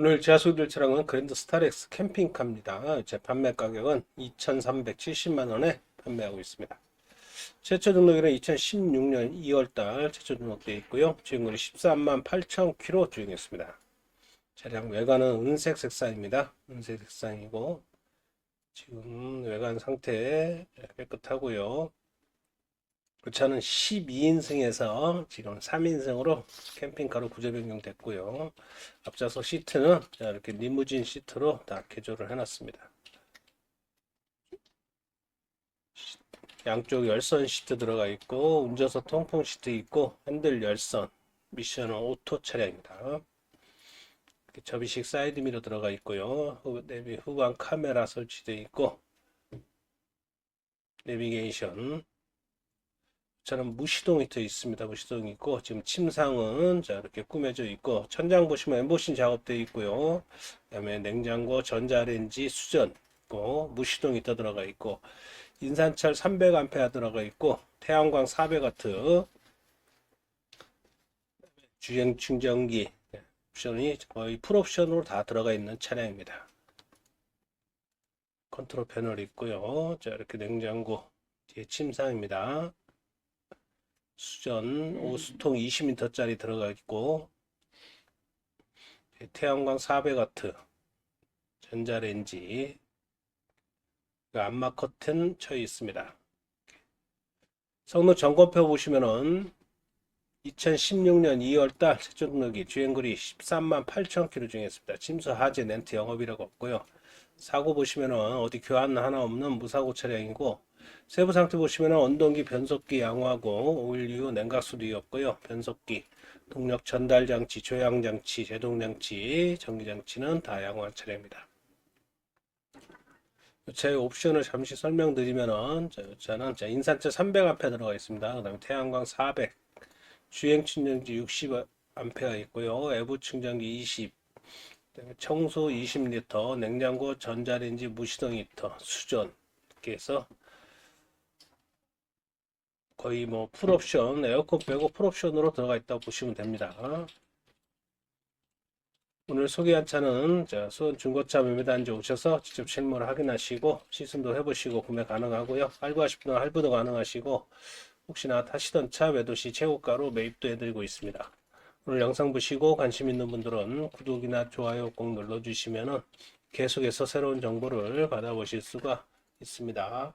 오늘 소개드릴 차량은 그랜드 스타렉스 캠핑카입니다. 제 판매 가격은 2,370만 원에 판매하고 있습니다. 최초 등록일은 2016년 2월달 최초 등록되어 있고요. 주행거리 13만 8천 킬로 주행했습니다. 차량 외관은 은색 색상입니다. 은색 색상이고 지금 외관 상태 깨끗하고요. 그 차는 12인승에서 지금 3인승으로 캠핑카로 구조 변경됐고요. 앞좌석 시트는 자, 이렇게 리무진 시트로 다 개조를 해놨습니다. 양쪽 열선 시트 들어가 있고 운전석 통풍 시트 있고 핸들 열선 미션은 오토 차량입니다. 접이식 사이드 미러 들어가 있고요. 후, 내비 후방 카메라 설치되어 있고 내비게이션 저는 무시동 히터 있습니다. 무시동 있고 지금 침상은 자 이렇게 꾸며져 있고 천장 보시면 엠보싱 작업되어 있고요. 그다음에 냉장고, 전자레인지, 수전 있고 무시동 히터 들어가 있고 인산철 300A 들어가 있고 태양광 400W 주행 충전기 옵션이 거의 풀옵션으로 다 들어가 있는 차량입니다. 컨트롤 패널 있고요. 자 이렇게 냉장고 뒤에 침상입니다. 수전 오수통 20m짜리 들어가 있고 태양광 400W 전자레인지 그 안마 커튼 처해 있습니다. 성능 점검표 보시면은 2016년 2월달 최초 등록이 주행거리 13만 8천 킬로 중했습니다. 침수 하재 렌트 영업이라고 없고요. 사고 보시면은 어디 교환 하나 없는 무사고 차량이고 세부 상태 보시면 언동기 변속기 양호하고 오일류 냉각수도 없고요. 변속기, 동력 전달 장치, 조향 장치, 제동 장치, 전기 장치는 다 양호한 차량입니다. 제 옵션을 잠시 설명드리면은 자, 저는 자, 인산철 300A 들어가 있습니다. 그다음에 태양광 400, 주행 충전기 60A 있고요. 외부 충전기 20, 그다음에 청소 20L, 냉장고, 전자레인지, 무시동 히터, 수전 이렇게 해서 거의 뭐 풀옵션, 에어컨 빼고 풀옵션으로 들어가 있다고 보시면 됩니다. 오늘 소개한 차는 자, 수원 중고차 매매단지 오셔서 직접 실물을 확인하시고 시승도 해보시고 구매 가능하고요. 할부하실 분은 할부도 가능하시고 혹시나 타시던 차 매도 시 최고가로 매입도 해드리고 있습니다. 오늘 영상 보시고 관심 있는 분들은 구독이나 좋아요 꼭 눌러주시면은 계속해서 새로운 정보를 받아보실 수가 있습니다.